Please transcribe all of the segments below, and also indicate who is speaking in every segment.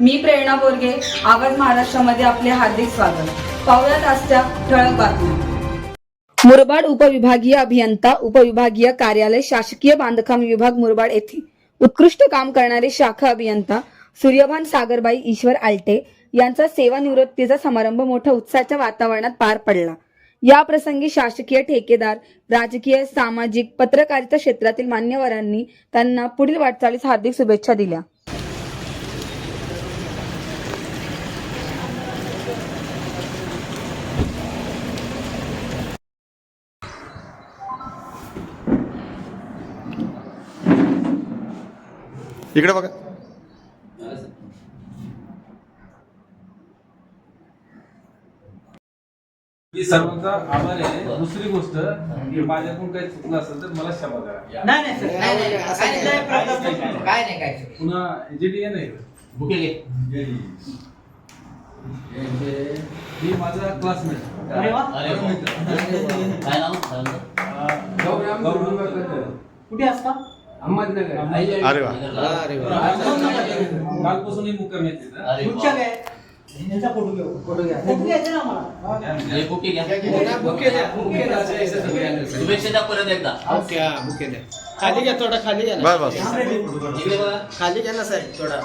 Speaker 1: मी प्रेरणा बोरगे आवाज महाराष्ट्रामध्ये आपले हार्दिक स्वागत. पाहुयात आजच्या ठळक बातम्या. मुरबाड उपविभागीय अभियंता उपविभागीय कार्यालय शासकीय बांधकाम विभाग मुरबाड येथे उत्कृष्ट काम करणारे शाखा अभियंता सूर्यभान सागरबाई ईश्वर आलटे यांचा सेवानिवृत्तीचा समारंभ मोठ्या उत्साहाच्या वातावरणात पार पडला. या प्रसंगी शासकीय ठेकेदार राजकीय सामाजिक पत्रकारिता क्षेत्रातील मान्यवरांनी त्यांना पुढील वाटचालीस हार्दिक शुभेच्छा दिल्या.
Speaker 2: इकडे बघा
Speaker 3: मी सर्वांचा आभार आहे दुसरी गोष्ट की माझ्याकडून काही चुकलं असेल तर मला क्षमा करा
Speaker 4: नाही नाही सर
Speaker 5: नाही, नाही, असं
Speaker 4: काय
Speaker 5: नाही.
Speaker 4: नाही
Speaker 5: काय नाही काय नाही.
Speaker 3: पुन्हा एजीडी आहे नाही
Speaker 5: बुके घे.
Speaker 3: ही माझा क्लासमेट
Speaker 4: अरे वा.
Speaker 5: अरे वा. काय नाव सांगा.
Speaker 4: कुठे असता
Speaker 3: अहमदनगर.
Speaker 2: अरे वा.
Speaker 5: अरे
Speaker 4: द्या, बुके द्या.
Speaker 5: शुभेच्छा द्या परत एकदा.
Speaker 6: खाली घ्या थोडा खाली घ्या ना.
Speaker 2: बस बस.
Speaker 5: इकडे बघा.
Speaker 6: खाली घ्या ना साहेब. थोडा.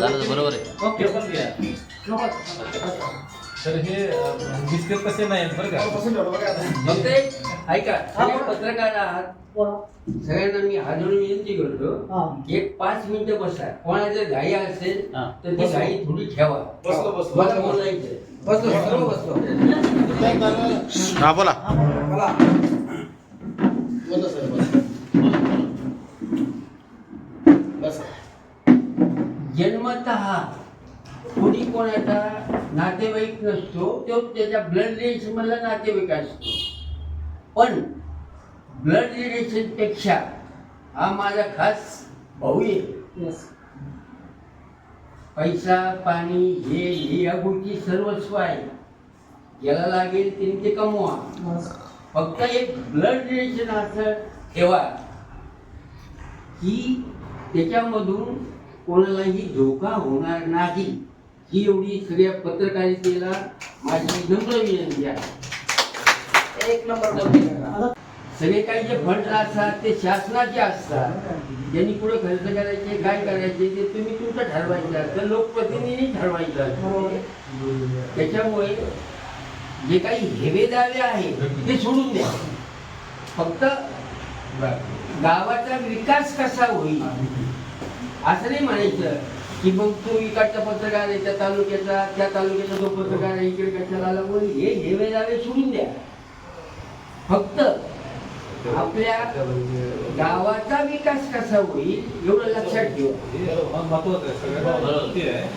Speaker 5: झालं बरोबर आहे.
Speaker 4: ओके
Speaker 3: तर हे बिस्किट कसे नाही बरं का?
Speaker 7: फक्त ऐका पत्रकार आहात. सगळ्यांना मी हात जोडून विनंती करतो
Speaker 4: हा.
Speaker 7: एक पाच मिनिटं बसा. कोणाला जर घाई असेल. तर ती घाई थोडी ठेवा.
Speaker 4: बसलो, बसलो.
Speaker 7: मला बोलायचंय.
Speaker 4: बसलो सर्व बसलो.
Speaker 2: हा बोला.
Speaker 6: बोला. बस
Speaker 7: जन्मत कोणी कोणाचा नातेवाईक नसतो तो त्याच्या ब्लड रिलेशन मधला नातेवाईक असतो. पण ब्लड रिलेशनपेक्षा हा माझा खास भाऊ आहे. पैसा पाणी हे या गोष्टी सर्वस्व आहे. ज्याला लागेल त्यांनी ते कमवा. फक्त एक ब्लड रिलेशन असं ठेवा. की त्याच्यामधून कोणालाही धोका होणार नाही. ही एवढी सगळ्या पत्रकारितेला माझी नम्र विनंती आहे.
Speaker 4: एक नंबर.
Speaker 7: सगळे काही जे फंड असतात ते शासनाचे असतात. ज्यांनी पुढे खर्च करायचे काय करायचे ते तुम्ही तुमचं ठरवायचं तर लोकप्रतिनिधी ठरवायचं
Speaker 4: बरोबर.
Speaker 7: त्याच्यामुळे जे काही हेवे दावे आहे ते सोडून द्या. फक्त गावाचा विकास कसा होईल असं नाही म्हणायचं. की मग तो इकडचा पत्रकार आहे त्या तालुक्याचा त्या तालुक्याचा जो पत्रकार आहे इकडे कशाला आला हे हेवे दावे सोडून द्या. फक्त आपल्या गावाचा विकास कसा होईल एवढं लक्षात ठेवा.
Speaker 3: महत्वाचं आहे आहे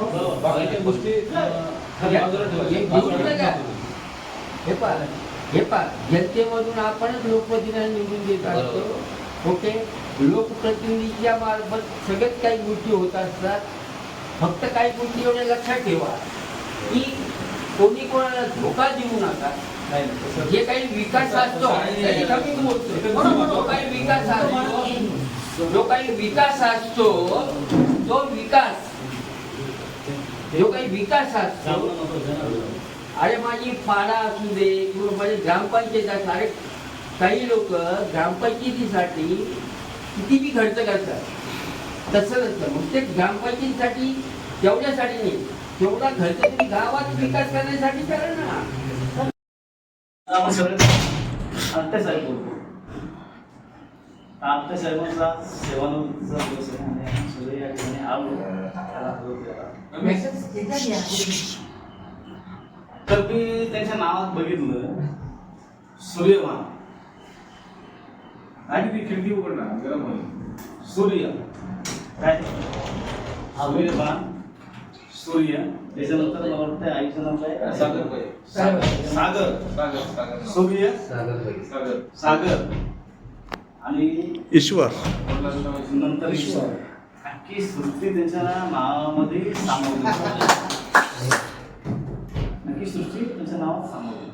Speaker 3: बाकीच्या गोष्टी
Speaker 7: हे पहा हे पहा जनतेमधून आपणच लोकप्रतिनिधी निवडून देत असतो. ओके? लोकप्रतिनिधीच्या मार्फत सगळ्यात काही गोष्टी होत असतात. फक्त काही गोष्टी एवढ्या लक्षात ठेवा की कोणी कोणाला धोका देऊ नका. जे काही विकास जो काही विकास असतो जो काही विकास असतो तो विकास जो काही विकास असतो अरे माझी पाडा असू दे किंवा माझी ग्रामपंचायत असू अरे काही लोक ग्रामपंचायतीसाठी किती बी खर्च करतात. तसं नसतं. मग ते ग्रामपंचायतीसाठी तेवढ्यासाठी नाही. तेवढा खर्च तुम्ही गावात विकास करण्यासाठी करा ना.
Speaker 8: आपण सगळे आमच्या साहेब बोलतो. साहेबांचा सेवानिवृत्तीचा दिवस आहे आणि सगळे या ठिकाणी आलो त्याला. तर मी त्यांच्या नावात बघितलं सूर्यमान
Speaker 3: आणि ती खिडकी उघडणार गरम होईल.
Speaker 8: सूर्य. काय? सूर्यमान सूर्य त्याच्यानंतर मला वाटतं आईचं नाव काय
Speaker 3: सागर बाई.
Speaker 8: सागर. सागर.
Speaker 3: सागर सागर.
Speaker 8: सूर्य.
Speaker 3: सागर
Speaker 8: सागर. आणि
Speaker 2: ईश्वर.
Speaker 8: नंतर ईश्वर. अख्खी सृष्टी त्यांच्या नावामध्ये सामावली. नक्की सृष्टी त्यांच्या नावात सामावली.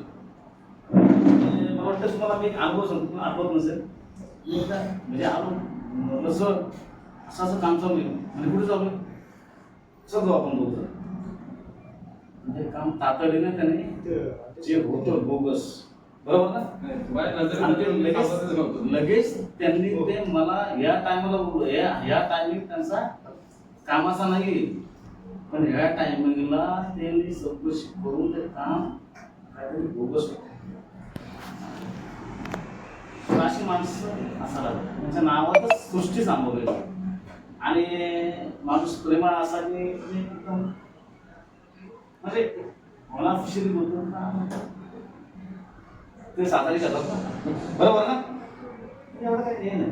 Speaker 8: म्हणजे मला वाटतं तुम्हाला मी एक अनुभव सांगतो तुम्हाला आठवत नसेल. म्हणजे आलो असं असं काम चालू आहे. आणि कुठे चालू आहे? सगळं आपण बोलतो म्हणजे काम तातडीने त्याने जे होतं बोगस. बरोबर ना? लगेच त्यांनी ते मला या टायमाला या या टायमिंग त्यांचा कामाचा नाही पण ह्या टायमिंगला त्यांनी चौकशी करून ते काम काहीतरी बोगस होतं. अशी माणसं असायला. त्यांच्या नावातच सृष्टी सांभाळली. आणि माणूस प्रेमाळ असा की एकदम म्हणजे मला खुशी का? ते सातारी करतात ना. बरोबर ना? एवढं काही हे नाही.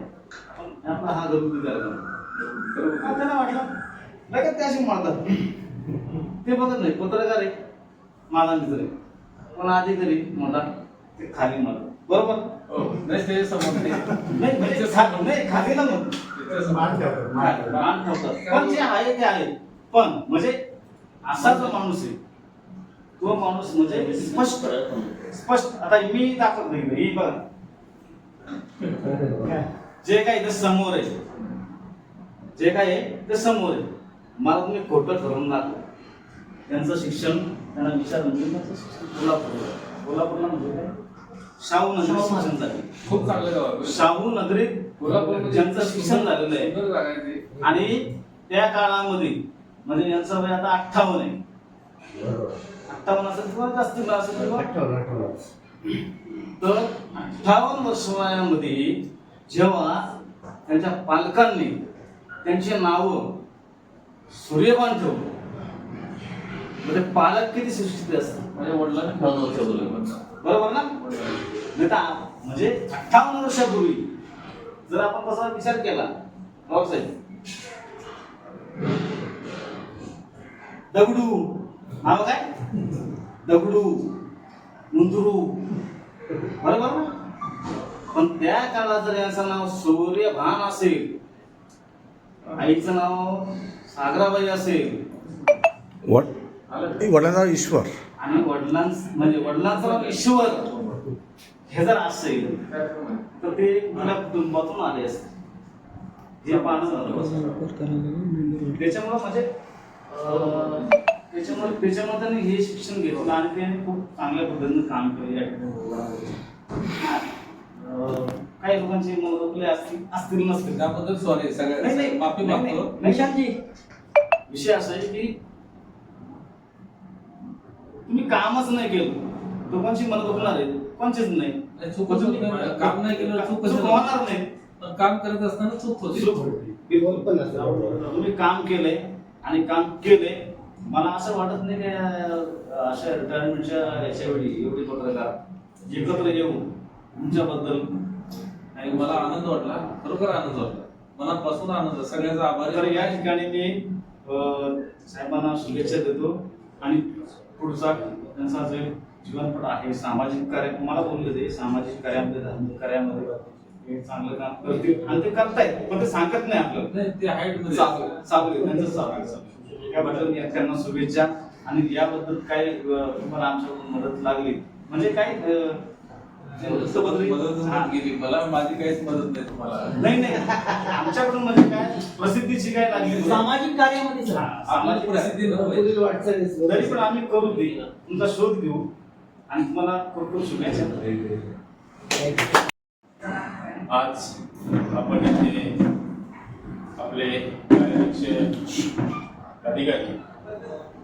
Speaker 8: पण आपला हा घरगुती कार्यक्रम हा, त्यांना वाटलं. लगेच त्याशी मारतात ते बघत नाही. पत्रकार आहे. माझा मित्र आहे. पण अधिकारी म्हणतात ते खाली मारतात बरोबर?
Speaker 3: हो, नाही
Speaker 8: म्हणजे खाली ना मग
Speaker 3: ते समज.
Speaker 8: मान ठेवतात. पण जे आहे ते आहे. पण म्हणजे असा जो माणूस आहे तो माणूस म्हणजे स्पष्ट. स्पष्ट. आता मी दाखवत नाही ही बघा. जे काही इथं समोर आहे जे काय आहे ते समोर आहे. मला तुम्ही खोटं ठरवून दाखवा. त्यांचं शिक्षण त्यांना विचार म्हणजे शिक्षण कोल्हापूरला. म्हणजे काय? शाहू नगरी शिक्षण झाले.
Speaker 3: खूप चांगलं गाव आहे.
Speaker 8: शाहू नगरीत
Speaker 3: कोल्हापूरमध्ये
Speaker 8: ज्यांचं शिक्षण झालेलं आहे.
Speaker 3: सुंदर जागा आहे ती.
Speaker 8: आणि त्या काळामध्ये म्हणजे यांचं वय आता अठ्ठावन्न आहे. अठ्ठावन्न असेल किंवा जास्त असेल किंवा तर अठ्ठावन्न वर्ष वयामध्ये जेव्हा त्यांच्या पालकांनी त्यांची नावं सूर्यपान ठेवलं. म्हणजे पालक किती सुशिक्षित असतात?
Speaker 3: माझ्या वडिलांनी होते.
Speaker 8: बरोबर ना? नाही तर आ- म्हणजे अठ्ठावन्न वर्षापूर्वी जर आपण तसा विचार केला राव साहेब. दगडू. नाव काय? दगडू. मुंदरू बरोबर ना? पण त्या काळात जर यांचं नाव सूर्यभान असेल आईचं नाव सागराबाई असेल.
Speaker 2: वड वडिलांचा ईश्वर.
Speaker 8: आणि वडिलांच म्हणजे वडिलांचं नाव ईश्वर. हे जर असेल तर ते तुला कुटुंबातून आले असते. जे पाहणं त्याच्यामुळं म्हणजे त्याच्यामुळे त्याच्यामुळे त्यांनी हे शिक्षण घेतलं आणि त्यांनी खूप चांगल्या पद्धतीने काम केलं या ठिकाणी. काही लोकांची मनोरंजले असतील असतील नसतील.
Speaker 3: त्याबद्दल सॉरी सगळ्या
Speaker 8: नाही,
Speaker 3: माफी मागतो.
Speaker 8: नाही. निशांतजी विषय असा आहे की तुम्ही कामच नाही केलं. लोकांची मन दुखणार आहे कोणचीच नाही.
Speaker 3: चूक होत. काम नाही केलं, चूक कशाला?
Speaker 8: होणार नाही.
Speaker 3: पण काम करत असताना चूक होती.
Speaker 8: चूक बिलकुल पण नसतं. तुम्ही काम केलंय आणि काम केलंय. मला असं वाटत नाही की अं, अशा रिटायरमेंटच्या याच्या वेळी एवढे पत्रकार एकत्र येऊन तुमच्याबद्दल?
Speaker 3: आणि मला आनंद वाटला. खरोखर आनंद वाटला. मनापासून आनंद. सगळ्याचा आभारी
Speaker 8: तर या. ठिकाणी मी अं, साहेबांना शुभेच्छा देतो. आणि पुढचा त्यांचा जे जीवनपट आहे. सामाजिक कार्य मला बोलले ते? सामाजिक कार्यामध्ये धार्मिक कार्यामध्ये. हे चांगलं काम करतील आणि ते करतायत पण ते सांगत नाही
Speaker 3: नाही ते हाईटमध्ये
Speaker 8: चालू त्यांचं चालू. याबद्दल त्यांना शुभेच्छा. आणि याबद्दल काय तुम्हाला आमच्याकडून मदत लागली? म्हणजे काय हा.
Speaker 3: मला माझी काहीच मदत नाही तुम्हाला.
Speaker 8: नाही नाही. आमच्याकडून म्हणजे काय प्रसिद्धीची काय लागली?
Speaker 4: सामाजिक कार्यामध्ये
Speaker 8: सामाजिक
Speaker 3: प्रसिद्धी
Speaker 8: तरी पण आम्ही करू दे. तुमचा शोध घेऊ. आणि तुम्हाला खूप शुभेच्छा.
Speaker 9: आज आपण इथे आपले कार्याध्यक्ष अधिकारी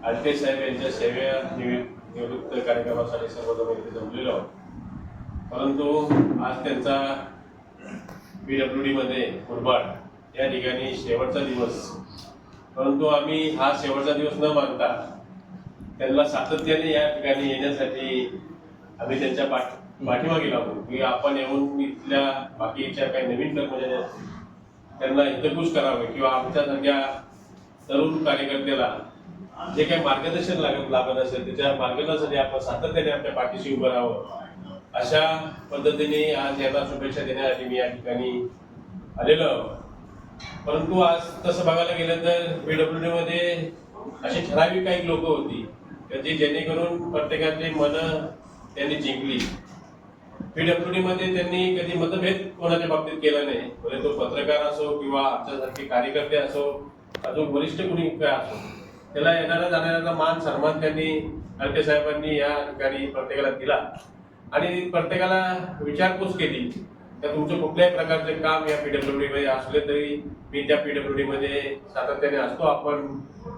Speaker 9: आलटे साहेब यांच्या सेवे निवृत्त कार्यक्रमासाठी सर्वजण इथे जमलेलो आहोत. परंतु आज त्यांचा पी डब्ल्यू डीमध्ये मुरबाड या ठिकाणी शेवटचा दिवस. परंतु आम्ही हा शेवटचा दिवस न मानता त्यांना सातत्याने या ठिकाणी येण्यासाठी आम्ही त्यांच्या पाठ पाठीमागे लागू. की आपण येऊन इथल्या बाकीच्या काही नवीन कर्मचाऱ्या त्यांना हितगुज करावे किंवा आमच्यासारख्या तरुण कार्यकर्त्याला जे काही मार्गदर्शन लागत लागत असेल त्याच्या मार्गदर्शनासाठी आपण सातत्याने आपल्या पाठीशी उभं राहावं. अशा पद्धतीने आज यांना शुभेच्छा देण्यासाठी मी या ठिकाणी आलेलो परंतु आज तसं बघायला गेलं तर पीडब्ल्यू मध्ये अशी ठराविक काही लोक होती. की जेणेकरून प्रत्येकातली मन त्यांनी जिंकली. पीडब्ल्यू मध्ये त्यांनी कधी मतभेद कोणाच्या बाबतीत केला नाही. म्हणजे तो पत्रकार असो किंवा आमच्यासारखे कार्यकर्ते असो अजून वरिष्ठ कुणी काय असो त्याला येणाऱ्या जाणाऱ्याचा मान सन्मान त्यांनी अलके साहेबांनी या ठिकाणी प्रत्येकाला दिला. आणि प्रत्येकाला विचारपूस केली. तर तुमचं कुठल्याही प्रकारचे काम या पीडब्ल्यूडी मध्ये असले तरी मी त्या पीडब्ल्यूडी मध्ये सातत्याने असतो. आपण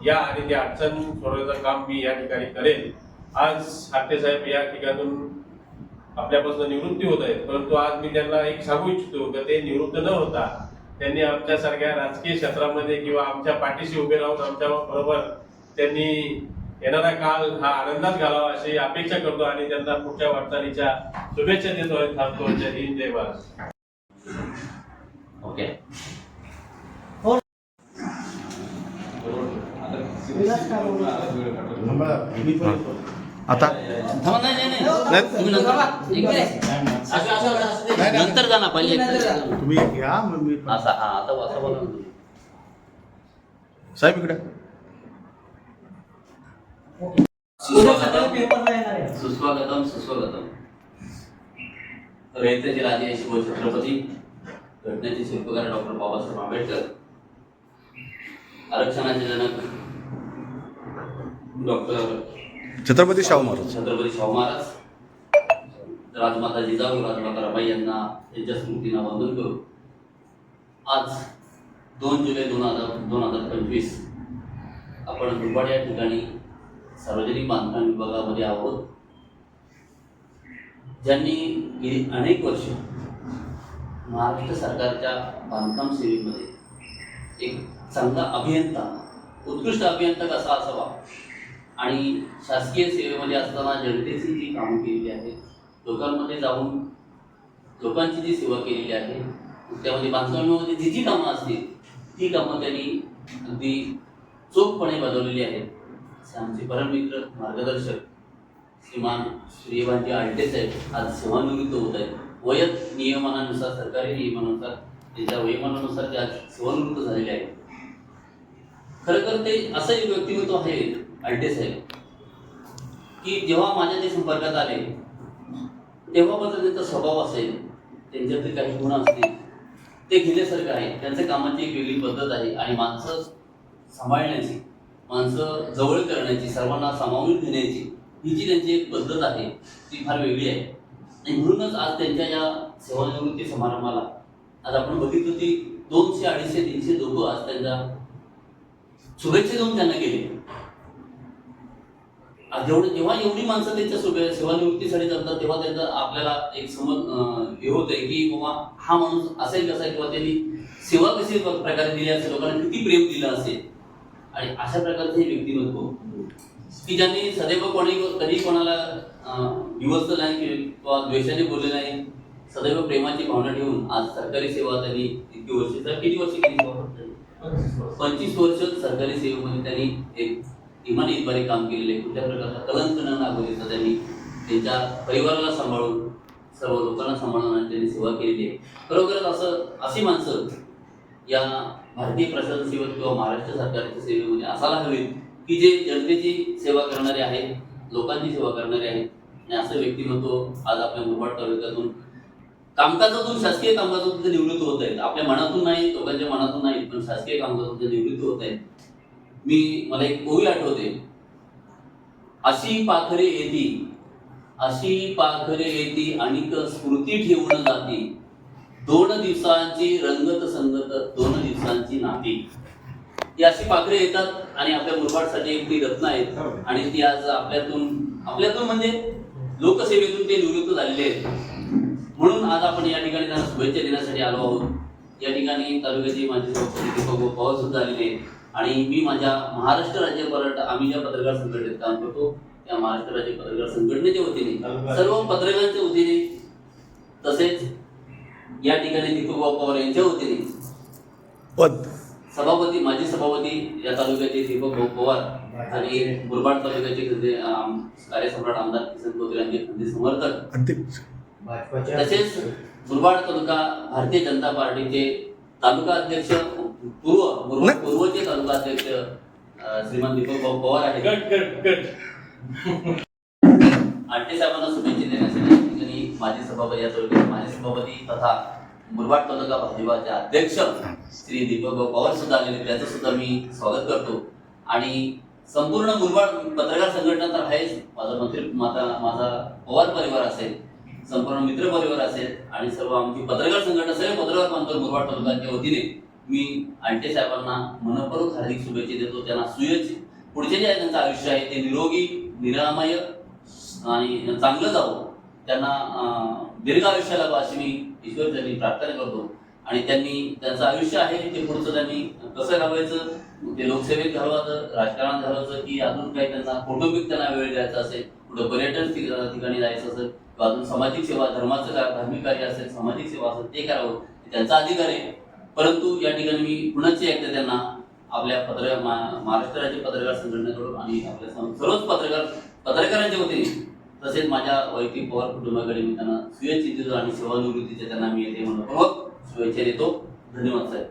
Speaker 9: या आणि त्या अडचण सोडवण्याचं काम मी या ठिकाणी करेन. आज हाटे साहेब या ठिकाणून आपल्यापासून निवृत्ती होत आहेत. परंतु आज मी त्यांना एक सांगू इच्छितो की ते निवृत्त न होता त्यांनी आमच्यासारख्या राजकीय क्षेत्रामध्ये किंवा आमच्या पाठीशी उभे राहून आमच्या बरोबर त्यांनी येणारा काल हा आनंदात घालावा अशी अपेक्षा करतो आणि त्यांना पुढच्या वाटचालीच्या शुभेच्छा देतो आणि थांबतो. जय हिंद जय महाराष्ट्र
Speaker 5: ओके
Speaker 2: आता
Speaker 5: थांबा, नाही, नाही, नाही. तुम्ही नंतर- इकडे. असं- असं- असं दे. नंतर जा ना पहिले
Speaker 2: तुम्ही घ्या मग मी
Speaker 5: असा हा आता असं बोला.
Speaker 2: साहेब इकडे
Speaker 5: सुस्वागतम सुस्वागतम रयतेचे राजे शिव छत्रपती घटनेचे शिल्पकार डॉक्टर बाबासाहेब आंबेडकर आरक्षणाचे जनक डॉक्टर
Speaker 2: छत्रपती शाहू महाराज.
Speaker 5: छत्रपती शाहू महाराज. राजमाता जिजाऊ राजमाता रमाई यांना त्यांच्या स्मृतींना वंदन करू आज दोन जुलै दोन हजार दोन हजार पंचवीस आपण दुर्बाड या ठिकाणी सार्वजनिक बांधकाम विभागामध्ये आहोत. ज्यांनी गेली अनेक वर्ष महाराष्ट्र सरकारच्या बांधकाम सेवेमध्ये एक चांगला अभियंता उत्कृष्ट अभियंता कसा असावा आणि शासकीय सेवेमध्ये असताना जनतेची जी कामं केलेली आहेत लोकांमध्ये जाऊन लोकांची जी सेवा केलेली आहे त्यामध्ये बांधकामामध्ये जी जी कामं असतील ती कामं त्यांनी अगदी चोखपणे बजावलेली आहेत. असे आमचे परममित्र मार्गदर्शक श्रीमान श्रीवांजी आलटे साहेब आज सेवानिवृत्त होत आहेत. वयत नियमनानुसार सरकारी नियमानुसार त्यांच्या वयमानानुसार ते आज सेवानिवृत्त झालेले आहेत. खरं तर ते असं एक व्यक्तिमत्व आहे आलटे साहेब की जेव्हा माझ्या ते संपर्कात आले तेव्हापासून त्यांचा स्वभाव असेल त्यांच्यातले काही गुण असतील ते घेण्यासारखं आहे. त्यांच्या कामाची एक वेगळी पद्धत आहे आणि माणसं सांभाळण्याची माणसं जवळ करण्याची सर्वांना सामावून घेण्याची ही जी त्यांची एक पद्धत आहे ती फार वेगळी आहे. आणि म्हणूनच आज त्यांच्या या सेवानिवृत्ती समारंभाला आज आपण बघितलं की दोनशे अडीचशे तीनशे लोक आज त्यांच्या शुभेच्छा देऊन त्यांना गेले. जेवढं जेव्हा एवढी माणसं त्यांच्या शुभे सेवानिवृत्तीसाठी जातात तेव्हा त्यांचा आपल्याला एक समज हे होत आहे की बाबा हा माणूस असेल कसा किंवा त्यांनी सेवा कशी प्रकारे दिली असेल लोकांना किती प्रेम दिलं असेल आणि अशा प्रकारचं हे व्यक्तिमत्व की ज्यांनी सदैव कोणी कधी कोणाला विवस्त नाही किंवा द्वेषाने बोलले नाही सदैव प्रेमाची भावना ठेवून आज सरकारी सेवा त्यांनी इतकी वर्ष किती वर्ष केली? पंचवीस वर्ष सरकारी सेवेमध्ये त्यांनी एक इमाने इतबारी काम केलेले कुठल्या प्रकारचा कलंक न लागवलीचा त्यांनी त्यांच्या परिवाराला सांभाळून सर्व लोकांना सांभाळून आणि त्यांनी सेवा केलेली आहे. खरोखरच असं अशी माणसं या भारतीय प्रशासन सेवेत किंवा महाराष्ट्र सरकारच्या सेवेमध्ये असायला हवीत की जे जनतेची सेवा करणारे आहेत लोकांची सेवा करणारे आहेत. आणि असं व्यक्तिमत्व आज आपल्या मुरबाड तालुक्यातून कामकाजातून शासकीय कामकाजातून निवृत्त होत आहेत. आपल्या मनातून नाही लोकांच्या मनातून नाही पण शासकीय कामकाजातून निवृत्त होत आहेत. मी मला एक ओवी आठवते. अशी पाखरे येती अशी पाखरे येती आणि स्मृती ठेवून जाती. दोन दिवसांची रंगत संगत दोन दिवसांची नाती. ही अशी पाखरे येतात आणि आपल्या मुरबाडसाठी एक ती रत्न आहेत. आणि ती आज आपल्यातून आपल्यातून म्हणजे लोकसेवेतून ते निवृत्त झालेले आहेत. म्हणून आज आपण या ठिकाणी त्यांना शुभेच्छा देण्यासाठी आलो आहोत. या ठिकाणी तालुक्याचे माझे दीपक पवार सुद्धा आलेले आहेत. आणि मी माझ्या महाराष्ट्र राज्य पत्रकार आम्ही ज्या पत्रकार संघटनेत काम करतो त्या महाराष्ट्र राज्य पत्रकार संघटनेच्या वतीने सर्व पत्रकारांच्या वतीने तसेच या ठिकाणी दीपक पवार यांच्या वतीने
Speaker 2: पद.
Speaker 5: सभापती माजी सभापती या तालुक्याचे दीपक भाऊ पवार आणि मुरबाड तालुक्याचे कार्यसम्राट आमदार किसन कोत्र यांचे खंदे समर्थक. तसेच मुरबाड तालुका भारतीय जनता पार्टीचे तालुका अध्यक्ष पूर्व. पूर्वचे तालुका अध्यक्ष श्रीमान दीपक भाऊ पवार आहेत.
Speaker 9: गट गट गट
Speaker 5: आंटे साहेबांना शुभेच्छा देण्यासाठी या ठिकाणी माजी सभापती या तालुक्याचे माजी सभापती तथा मुरबाड तालुका भाजपाचे अध्यक्ष श्री दीपक भाऊ पवार सुद्धा आलेले त्याचं सुद्धा मी स्वागत करतो. आणि संपूर्ण मुरबाड पत्रकार संघटना तर आहेच. माझा मंत्री माझा माझा पवार परिवार असेल संपूर्ण मित्र परिवार असेल आणि सर्व आमची पत्रकार संघटना सर्व पत्रकार बांधव मुरबाड तालुक्याच्या वतीने. मी आंटे साहेबांना मनपूर्वक हार्दिक शुभेच्छा देतो. त्यांना सुयच पुढचे जे आहे त्यांचं आयुष्य आहे ते निरोगी निरामय आणि चांगलं जावं. त्यांना दीर्घ आयुष्य लाभो अशी मी ईश्वर त्यांनी प्रार्थना करतो. आणि त्यांनी त्यांचं आयुष्य आहे ते पुढचं त्यांनी कसं घालवायचं ते लोकसेवेत घालवायचं राजकारणात घालवायचं की अजून काही त्यांना कौटुंबिक त्यांना वेळ द्यायचा असेल कुठं पर्यटन ठिकाणी जायचं असेल किंवा अजून सामाजिक सेवा धर्माचं धार्मिक कार्य असेल सामाजिक सेवा असेल ते करावं. त्यांचा अधिकार आहे. परंतु या ठिकाणी मी पुन्हा एकदा त्यांना आपल्या पत्र महाराष्ट्र राज्य पत्रकार संघटनेकडून आणि आपल्या सर्वच पत्रकार पत्रकारांच्या वतीने तसेच माझ्या वैयक्तिक पवार कुटुंबाकडे मी त्यांना सुयच्छित देतो आणि सेवानिवृत्तीच्या त्यांना मी येते म्हणून शुभेच्छा देतो. धन्यवाद साहेब.